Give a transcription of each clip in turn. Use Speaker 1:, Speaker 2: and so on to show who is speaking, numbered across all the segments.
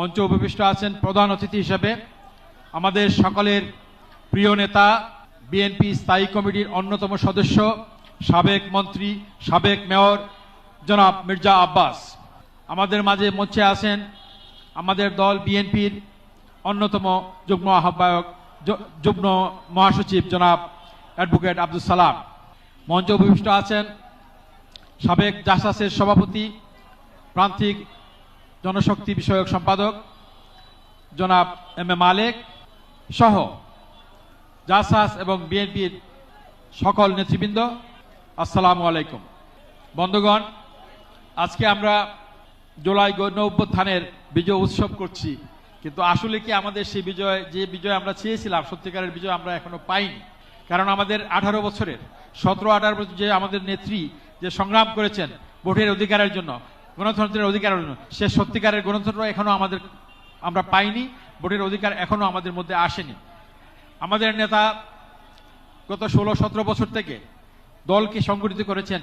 Speaker 1: মঞ্চ উপবিষ্ট আছেন প্রধান অতিথি হিসেবে আমাদের সকলের প্রিয় নেতা, বিএনপি স্থায়ী কমিটির অন্যতম সদস্য, সাবেক মন্ত্রী, সাবেক মেয়র, জনাব মির্জা আব্বাস। আমাদের মাঝে মঞ্চে আছেন আমাদের দল বিএনপির অন্যতম যুগ্ম আহ্বায়ক যুগ্ম মহাসচিব জনাব অ্যাডভোকেট আব্দুল সালাম। মঞ্চে উপবিষ্ট আছেন সাবেক জাসাসের সভাপতি, প্রান্তিক জনশক্তি বিষয়ক সম্পাদক জনাব এম এ মালেক সহ জাসাস এবং বিএনপির সকল নেতৃবৃন্দ, আসসালামু আলাইকুম। বন্ধুগণ, আজকে আমরা জুলাই গণ অভ্যুত্থানের বিজয় উৎসব করছি, কিন্তু আসলে কি আমাদের সেই বিজয়, যে বিজয় আমরা চেয়েছিলাম, সত্যিকারের বিজয় আমরা এখনও পাইনি। কারণ আমাদের আঠারো বছরের, সতেরো আঠারো বছর যে আমাদের নেত্রী যে সংগ্রাম করেছেন ভোটের অধিকারের জন্য গণতন্ত্রের অধিকার সে সত্যিকারের গণতন্ত্র এখনও আমাদের, আমরা পাইনি, ভোটের অধিকার এখনও আমাদের মধ্যে আসেনি। আমাদের নেতা গত ষোলো সতেরো বছর থেকে দলকে সংগঠিত করেছেন।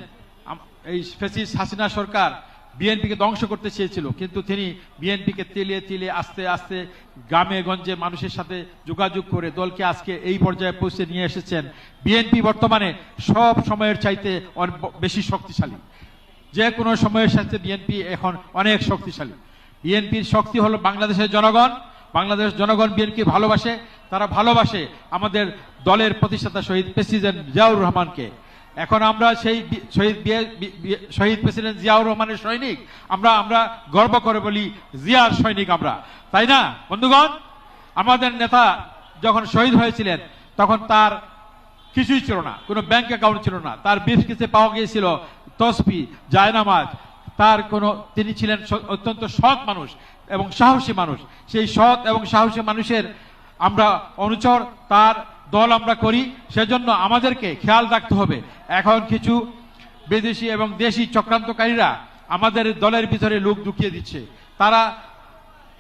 Speaker 1: এই ফেসিস হাসিনা সরকার বিএনপিকে ধ্বংস করতে চেয়েছিল, কিন্তু তিনি বিএনপিকে তেলিয়ে তেলিয়ে আস্তে আস্তে গ্রামে গঞ্জে মানুষের সাথে যোগাযোগ করে দলকে আজকে এই পর্যায়ে পৌঁছে নিয়ে এসেছেন। বিএনপি বর্তমানে সব সময়ের চাইতে অনেক বেশি শক্তিশালী। যে কোনো সময়ের সাথে বিএনপি এখন অনেক শক্তিশালী। বিএনপির শক্তি হলো বাংলাদেশের জনগণ। বাংলাদেশ জনগণ বিএনপি ভালোবাসে, তারা ভালোবাসে আমাদের দলের প্রতিষ্ঠাতা শহীদ প্রেসিডেন্ট জিয়াউর রহমানকে। এখন আমরা সেই শহীদ শহীদ প্রেসিডেন্ট জিয়াউর রহমানের সৈনিক। আমরা আমরা গর্ব করে বলি জিয়ার সৈনিক আমরা। তাই না, বন্ধুগণ? আমাদের নেতা যখন শহীদ হয়েছিলেন, তখন তার কিছুই ছিল না, কোনো ব্যাংক অ্যাকাউন্ট ছিল না। তার বিশ কিছু পাওয়া গিয়েছিল তসবি, জায়নামাজ। তার কোনো, তিনি ছিলেন অত্যন্ত সৎ মানুষ এবং সাহসী মানুষ। সেই সৎ এবং সাহসী মানুষের আমরা অনুচর, তার দল আমরা করি, সেজন্য আমাদেরকে খেয়াল রাখতে হবে। এখন কিছু বিদেশি এবং দেশি চক্রান্তকারীরা আমাদের দলের ভিতরে লোক ঢুকিয়ে দিচ্ছে। তারা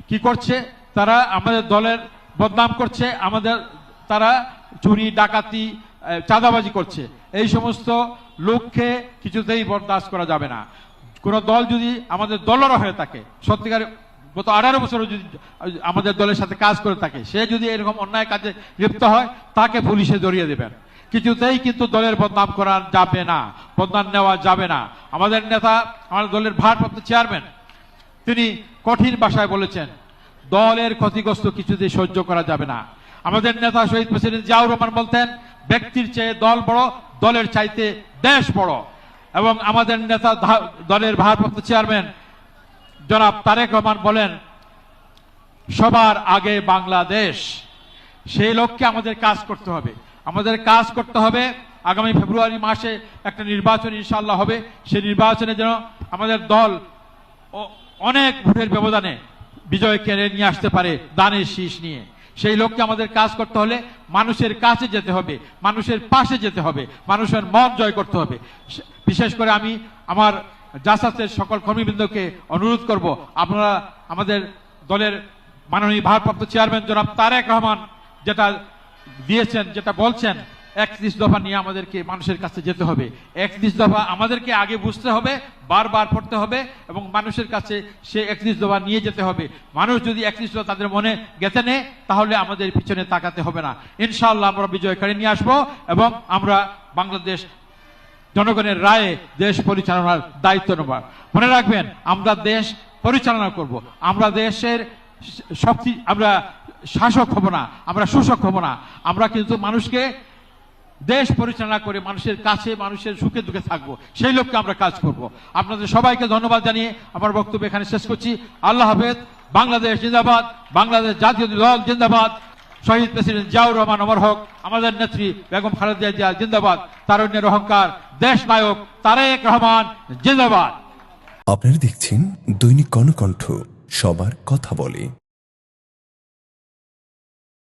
Speaker 1: কি করছে? তারা আমাদের দলের বদনাম করছে, আমাদের, তারা চুরি, ডাকাতি চাঁদাবাজি করছে। এই সমস্ত লোককে কিছুতেই বরদাস্ত করা যাবে না। কোন দল যদি আমাদের দলেরও হয়ে থাকে, সত্যিকার গত আঠারো বছর যদি আমাদের দলের সাথে কাজ করে থাকে, সে যদি এরকম অন্যায় কাজে লিপ্ত হয়, তাকে পুলিশে জড়িয়ে দেবেন। কিছুতেই কিন্তু দলের বদনাম করা যাবে না, বদনাম নেওয়া যাবে না। আমাদের নেতা, আমাদের দলের ভারপ্রাপ্ত চেয়ারম্যান, তিনি কঠিন ভাষায় বলেছেন, দলের ক্ষতিগ্রস্ত কিছুতেই সহ্য করা যাবে না। আমাদের নেতা শহীদ প্রেসিডেন্ট জিয়াউর রহমান বলতেন ব্যক্তির চেয়ে দল বড়, দলের চাইতে দেশ বড়। এবং আমাদের নেতা দলের ভারপ্রাপ্ত চেয়ারম্যান জনাব তারেক রহমান বলেন, সবার আগে বাংলাদেশ, সেই লক্ষ্যে আমাদের কাজ করতে হবে। আমাদের কাজ করতে হবে, আগামী ফেব্রুয়ারি মাসে একটা নির্বাচন ইনশাল্লাহ হবে। সেই নির্বাচনে যেন আমাদের দল অনেক ভোটের ব্যবধানে বিজয় কেড়ে নিয়ে আসতে পারে, দানের শীষ নিয়ে। সেই লোককে আমাদের কাজ করতে হলে মানুষের কাছে যেতে হবে, মানুষের পাশে যেতে হবে, মানুষের মন জয় করতে হবে। বিশেষ করে আমি আমার জাসাসের সকল কর্মীবৃন্দকে অনুরোধ করব, আপনারা আমাদের দলের মাননীয় ভারপ্রাপ্ত চেয়ারম্যান জনাব তারেক রহমান যেটা দিয়েছেন, যেটা বলছেন একত্রিশ দফা নিয়ে আমাদেরকে মানুষের কাছে যেতে হবে। একত্রিশ দফা আমাদেরকে আগে বুঝতে হবে, বারবার পড়তে হবে এবং মানুষের কাছে সে একত্রিশ দফা নিয়ে যেতে হবে। মানুষ যদি একত্রিশ দফা তাদের মনে গেঁথে নেয়, তাহলে আমাদের পিছনে তাকাতে হবে না। ইনশাআল্লাহ আমরা বিজয় করে নিয়ে আসব এবং আমরা বাংলাদেশ জনগণের রায়ে দেশ পরিচালনার দায়িত্ব নেব। মনে রাখবেন, আমরা দেশ পরিচালনা করব। আমরা দেশের শক্তি, আমরা শাসক হব না, আমরা শোষক হব না। আমরা কিন্তু মানুষকে দেশ পরিচালনা করে মানুষের কাছে, মানুষের সুখে, দুঃখে থাকব। সেই লক্ষ্যে আমরা কাজ করব। আপনাদের সবাইকে ধন্যবাদ জানিয়ে আমার বক্তব্য এখানে শেষ করছি। আল্লাহ হাফেজ। বাংলাদেশ জিন্দাবাদ। বাংলাদেশ জাতীয় দল জিন্দাবাদ। শহীদ প্রেসিডেন্ট জিয়াউর রহমান অমর হক, আমাদের নেত্রী বেগম খালেদা জিয়া জিন্দাবাদ। তারুণ্যের অহংকার দেশ নায়ক তারেক রহমান জিন্দাবাদ।
Speaker 2: আপনারা দেখছেন দৈনিক কর্ণকণ্ঠ, সবার কথা বলে।